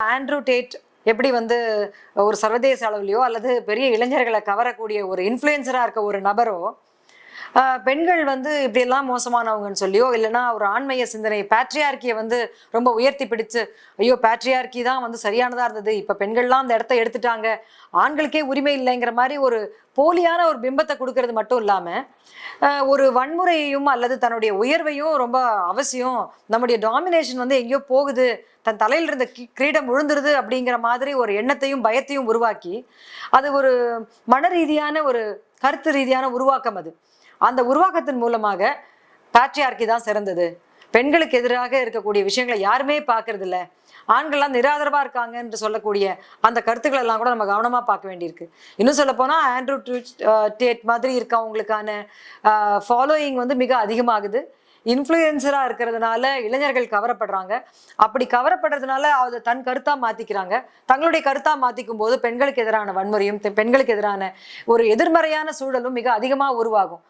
Andrew date எப்படி வந்து ஒரு சர்வதேச அளவுலையோ அல்லது பெரிய இளைஞர்களை கவரக்கூடிய ஒரு இன்ஃப்ளூயன்சராக இருக்க ஒரு நபரோ பெண்கள் வந்து இப்படியெல்லாம் மோசமானவங்கன்னு சொல்லியோ இல்லைன்னா ஒரு ஆண்மைய சிந்தனை பேட்ரியார்கியை வந்து ரொம்ப உயர்த்தி பிடிச்சு ஐயோ பேட்ரியார்கி தான் வந்து சரியானதாக இருந்தது இப்போ பெண்கள்லாம் அந்த இடத்த எடுத்துட்டாங்க ஆண்களுக்கே உரிமை இல்லைங்கிற மாதிரி ஒரு போலியான ஒரு பிம்பத்தை கொடுக்கறது மட்டும் இல்லாமல் ஒரு வன்முறையையும் அல்லது தன்னுடைய உயர்வையும் ரொம்ப அவசியம். நம்முடைய டாமினேஷன் வந்து எங்கேயோ போகுது. தன் தலையில் இருந்த கி- கிரீடம் விழுந்துருது அப்படிங்கிற மாதிரி ஒரு எண்ணத்தையும் பயத்தையும் உருவாக்கி அது ஒரு மன ரீதியான ஒரு கருத்து ரீதியான உருவாக்கம் அது. அந்த உருவாக்கத்தின் மூலமாக பேட்ரியார்கி தான் சிறந்தது. பெண்களுக்கு எதிராக இருக்கக்கூடிய விஷயங்களை யாருமே பார்க்கறது இல்லை ஆண்கள்லாம் நிராதரவா இருக்காங்க என்று சொல்லக்கூடிய அந்த கருத்துக்கள் எல்லாம் கூட நம்ம கவனமா பார்க்க வேண்டியிருக்கு. இன்னும் சொல்ல போனா ஆண்ட்ரூ டேட் மாதிரி இருக்கவங்களுக்கான uh, ஃபாலோயிங் வந்து மிக அதிகமாகுது. இன்ஃப்ளூயன்சராக இருக்கிறதுனால இளைஞர்கள் கவரப்படுறாங்க. அப்படி கவரப்படுறதுனால அதை தன் கருத்தாக மாற்றிக்கிறாங்க தங்களுடைய கருத்தாக மாற்றிக்கும் போது பெண்களுக்கு எதிரான வன்முறையும் பெண்களுக்கு எதிரான ஒரு எதிர்மறையான சூழலும் மிக அதிகமாக உருவாகும்.